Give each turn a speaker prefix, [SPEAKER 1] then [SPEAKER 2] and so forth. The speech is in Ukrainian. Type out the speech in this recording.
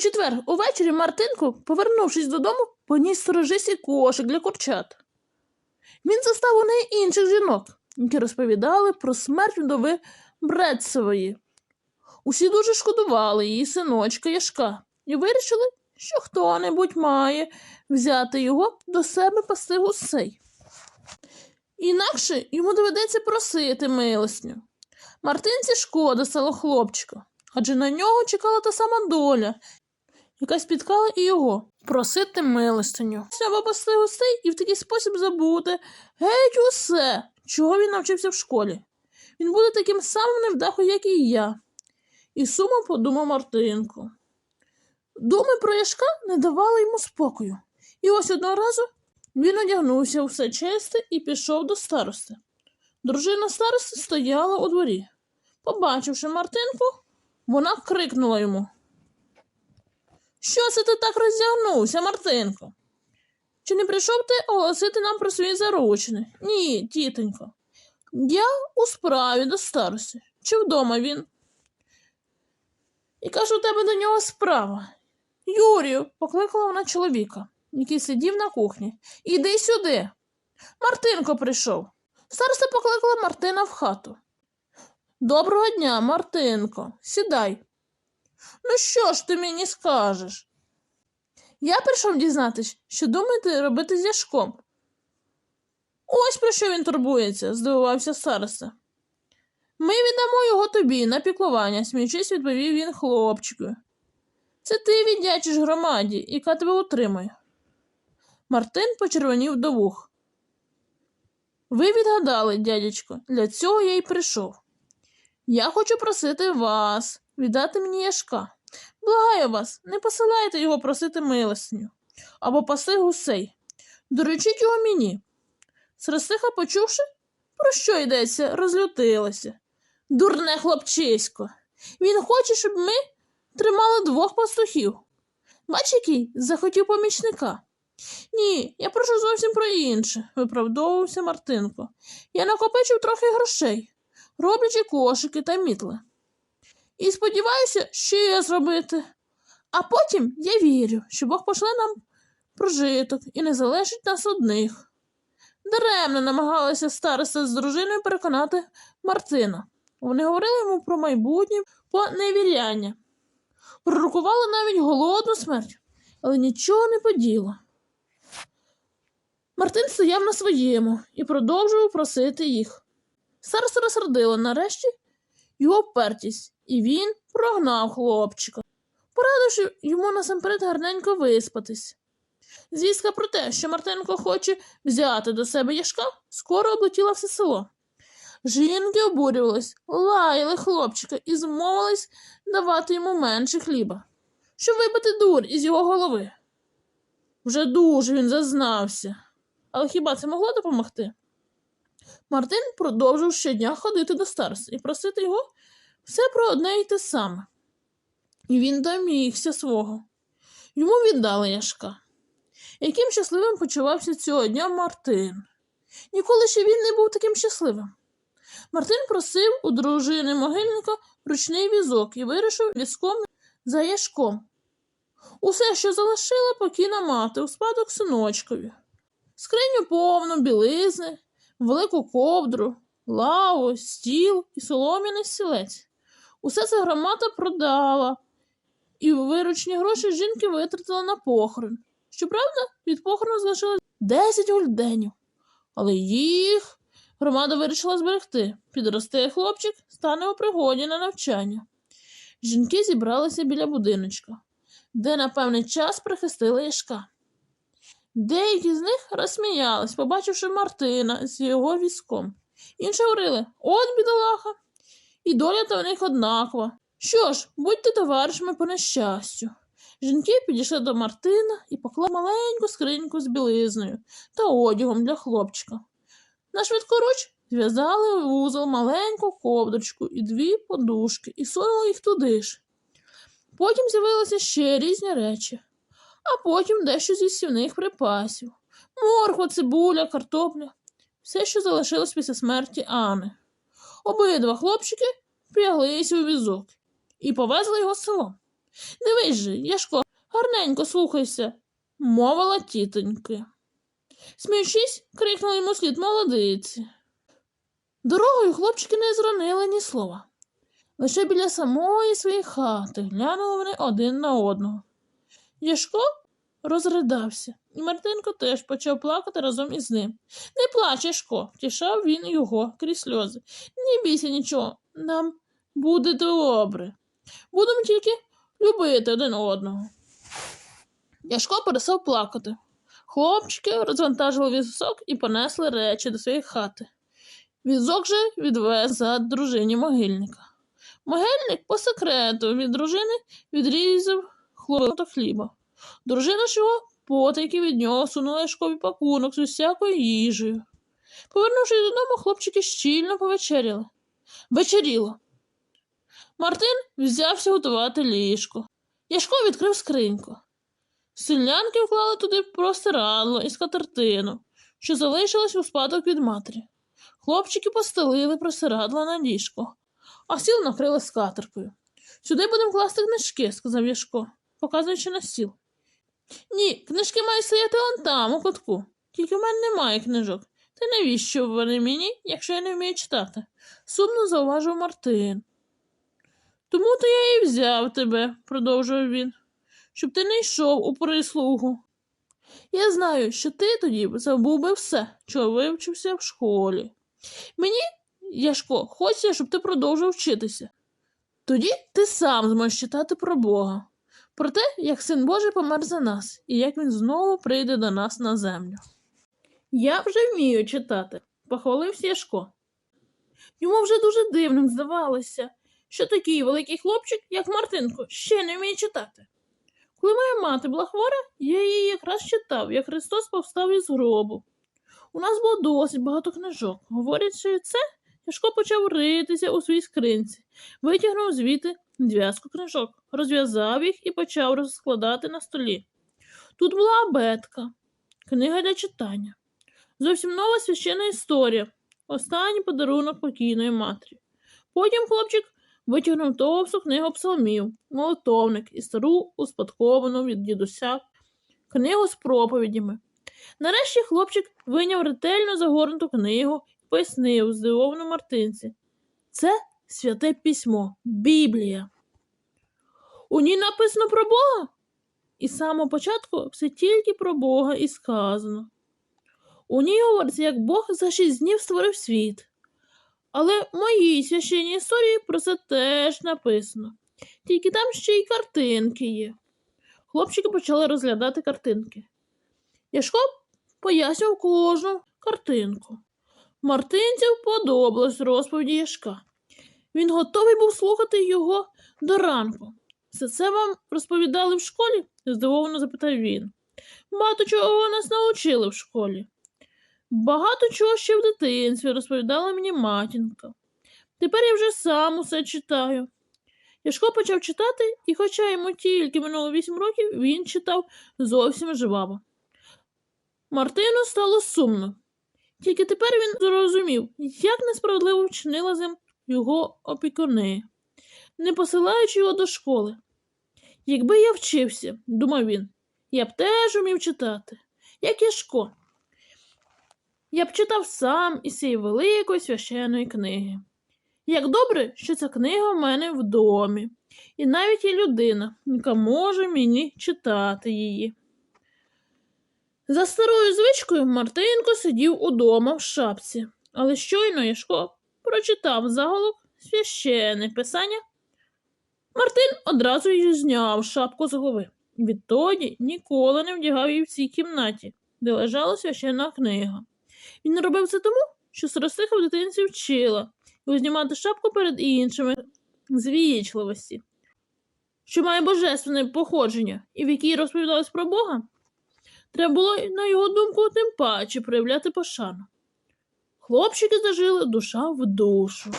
[SPEAKER 1] четвер увечері Мартинко, повернувшись додому, поніс сторожисі кошик для курчат. Він застав у неї інших жінок, які розповідали про смерть вдови Бредсової. Усі дуже шкодували її синочка Яшка і вирішили, що хто-небудь має взяти його до себе пасти гусей. Інакше йому доведеться просити милостню. Мартинці шкода стало хлопчика, адже на нього чекала та сама доля, яка спіткала і його просити милостиню. Треба пасти гостей і в такий спосіб забути геть усе, чого він навчився в школі. Він буде таким самим невдахою, як і я. І сумом подумав Мартинко. Думи про Яшка не давали йому спокою. І ось одного разу він одягнувся у все чисте і пішов до старости. Дружина старости стояла у дворі. Побачивши Мартинку, вона крикнула йому. Що це ти так роздягнувся, Мартинко? Чи не прийшов ти оголосити нам про свої заручини? Ні, тітонько. Я у справі до старості. Чи вдома він? Яка ж у тебе до нього справа? Юрію, покликала вона чоловіка, який сидів на кухні. Іди сюди. Мартинко прийшов. Староста покликала Мартина в хату. Доброго дня, Мартинко, сідай. Ну що ж ти мені скажеш? Я прийшов дізнатись, що думаєте робити з Яшком. Ось про що він турбується, здивувався староста. Ми віддамо його тобі на піклування, сміючись, відповів він хлопчику. Це ти віддячиш громаді, яка тебе утримує. Мартин почервонів до вух. Ви відгадали, дядечко, для цього я й прийшов. Я хочу просити вас віддати мені яшка. Благаю вас, не посилайте його просити милостиню або паси гусей. Доручіть його мені. Срастиха, почувши, про що йдеться, розлютилася. Дурне хлопчисько. Він хоче, щоб ми тримали двох пастухів. Бач, який захотів помічника. Ні, я прошу зовсім про інше, виправдовувався Мартинко. Я накопичив трохи грошей, роблячи кошики та мітли. І сподіваюся, ще зробити. А потім я вірю, що Бог пошле нам прожиток і не залишить нас одних. Даремно намагалася староста з дружиною переконати Мартина. Вони говорили йому про майбутнє поневіряння. Пророкували навіть голодну смерть, але нічого не поділо. Мартин стояв на своєму і продовжував просити їх. Староста розсердила нарешті його впертість, і він прогнав хлопчика, порадивши йому насамперед гарненько виспатись. Звістка про те, що Мартинко хоче взяти до себе яшка, скоро облетіла все село. Жінки обурювались, лаяли хлопчика і змовились давати йому менше хліба, щоб вибити дур із його голови. Вже дуже він зазнався. Але хіба це могло допомогти? Мартин продовжив щодня ходити до старости і просити його все про одне й те саме. І він домігся свого. Йому віддали Яшка. Яким щасливим почувався цього дня Мартин. Ніколи ще він не був таким щасливим. Мартин просив у дружини могильника ручний візок і вирішив візком за Яшком. Усе, що залишила покійна мати у спадок синочкові. Скриню повну білизни, велику ковдру, лаву, стіл і солом'яний стілець. Усе це громада продала, і виручні гроші жінки витратила на похорон. Щоправда, від похорону залишилось 10 гульденів, але їх громада вирішила зберегти. Підросте хлопчик, стане у пригоді на навчання. Жінки зібралися біля будиночка, де на певний час прихистили Яшка. Деякі з них розсміялись, побачивши Мартина з його візком. Інші говорили от бідолаха, і доля та в них однакова. Що ж, будьте товаришами по нещастю. Жінки підійшли до Мартина і поклали маленьку скриньку з білизною та одягом для хлопчика. На швидкоруч зв'язали в вузол маленьку ковдрочку і дві подушки і сунули їх туди ж. Потім з'явилися ще різні речі а потім дещо зі сівних припасів. Морква, цибуля, картопля. Все, що залишилось після смерті Ани. Обидва хлопчики впряглися у візок і повезли його в село. Дивись же, Яшко, гарненько слухайся, мовила тітоньки. Сміючись, крикнули йому слід молодиці. Дорогою хлопчики не зронили ні слова. Лише біля самої своєї хати глянули вони один на одного. Яшко розридався, і Мартинко теж почав плакати разом із ним. Не плач, Яшко, втішав він його крізь сльози. Не бійся нічого, нам буде добре. Будемо тільки любити один одного. Яшко перестав плакати. Хлопчики розвантажили візок і понесли речі до своєї хати. Візок же відвез за дружині могильника. Могильник по секрету від дружини відрізав хлопота хліба. Дружина ж його потайки від нього сунула Яшкові пакунок з усякою їжею. Повернувшись додому, хлопчики щільно повечеряли. Вечеріло. Мартин взявся готувати ліжко. Яшко відкрив скриньку. Селянки вклали туди простирадло і скатертину, що залишилось у спадок від матері. Хлопчики постелили простирадло на ліжко, а стіл накрили скатеркою. Сюди будемо класти книжки, сказав Яшко, показуючи на стіл. Ні, книжки мають стояти он там, у кутку. Тільки в мене немає книжок. Та навіщо вони мені, якщо я не вмію читати? Сумно зауважив Мартин. Тому то я і взяв тебе, продовжував він, щоб ти не йшов у прислугу. Я знаю, що ти тоді забув би все, чого вивчився в школі. Мені, Яшко, хочеться, щоб ти продовжував вчитися. Тоді ти сам зможеш читати про Бога, про те, як син Божий помер за нас і як він знову прийде до нас на землю. Я вже вмію читати, похвалився Яшко. Йому вже дуже дивним здавалося, що такий великий хлопчик, як Мартинко, ще не вміє читати. Коли моя мати була хвора, я її якраз читав, як Христос повстав із гробу. У нас було досить багато книжок. Говорячи це, Яшко почав ритися у своїй скринці, витягнув звідти зв'язку книжок, розв'язав їх і почав розкладати на столі. Тут була абетка, книга для читання. Зовсім нова священна історія, останній подарунок покійної матері. Потім хлопчик витягнув товсту книгу псалмів, молотовник і стару успадковану від дідуся книгу з проповідями. Нарешті хлопчик вийняв ретельно загорнуту книгу і пояснив здивовану Мартинці. Це святе письмо, Біблія. У ній написано про Бога. І з самого початку все тільки про Бога і сказано. У ній говориться, як Бог за шість днів створив світ. Але в моїй священній історії про це теж написано. Тільки там ще й картинки є. Хлопчики почали розглядати картинки. Яшко пояснював кожну картинку. Мартинців подобалась розповіді Яшка. Він готовий був слухати його до ранку. Все це вам розповідали в школі? здивовано запитав він. Багато чого нас навчили в школі. Багато чого ще в дитинстві розповідала мені матінка. Тепер я вже сам усе читаю. Яшко почав читати, і, хоча йому тільки минуло вісім років, він читав зовсім жваво. Мартину стало сумно. Тільки тепер він зрозумів, як несправедливо вчинила з ним його опікуни, не посилаючи його до школи. Якби я вчився, думав він, я б теж умів читати, як Яшко. Я б читав сам із цієї великої священної книги. Як добре, що ця книга в мене в домі, і навіть є людина, яка може мені читати її. За старою звичкою Мартинко сидів удома в шапці, але щойно Яшко прочитав заголовок священне писання. Мартин одразу й зняв шапку з голови. Відтоді ніколи не вдягав її в цій кімнаті, де лежала священна книга. Він робив це тому, що Сарасиха в дитинці вчила його знімати шапку перед іншими з вічливості, що має божественне походження і в якій розповідалось про Бога. Треба було, на його думку, тим паче проявляти пошану. Хлопчики зажили душа в душу.